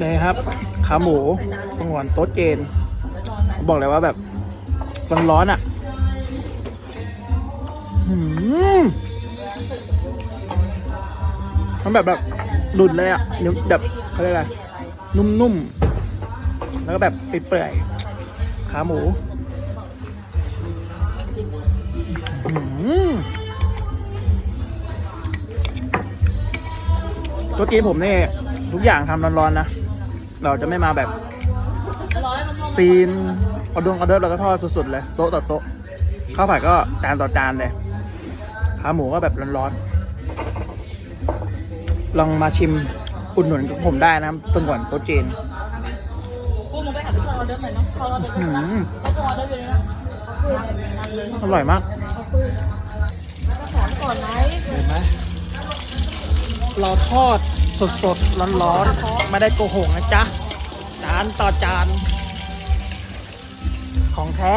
นี่ครับขาหมูสงวนโต๊ะเจน บอกเลยว่าแบบร้อนๆอะมันแบบแบบหลุดเลยอะนุ่มแบบเขาเรียกอะไรนุ่มๆ แล้วก็แบบเปื่อยๆขาหมูหืมโต๊ะจีนผมเนี่ย ทุกอย่างทำร้อนๆนะ เราจะไม่มาแบบ ซีนเอาดวงเอาเดิร์เราก็ทอดสุดๆเลย โต๊ะต่อโต๊ะข้าวผัดก็จานต่อจานเลยขาหมูก็แบบร้อนๆ ลองมาชิมอุดหนุนกับผมได้นะครับสงวนโต๊ะจีนพวกมึงไปหาพี่ชายอเดอร์หน่อยเนาะเขาออเดอร์หืมเขาก็ออเดอร์อยู่เลยนะอร่อยมากก็ถามก่อนไหมเห็นไหมเราทอด สดสดร้อนๆไม่ได้โกหกนะจ๊ะ จานต่อจาน ของแท้